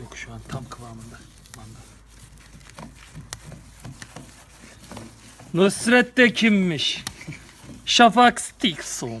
Yok Şu an tam kıvamında. Manda. Nusret de kimmiş? Şafak Stikson.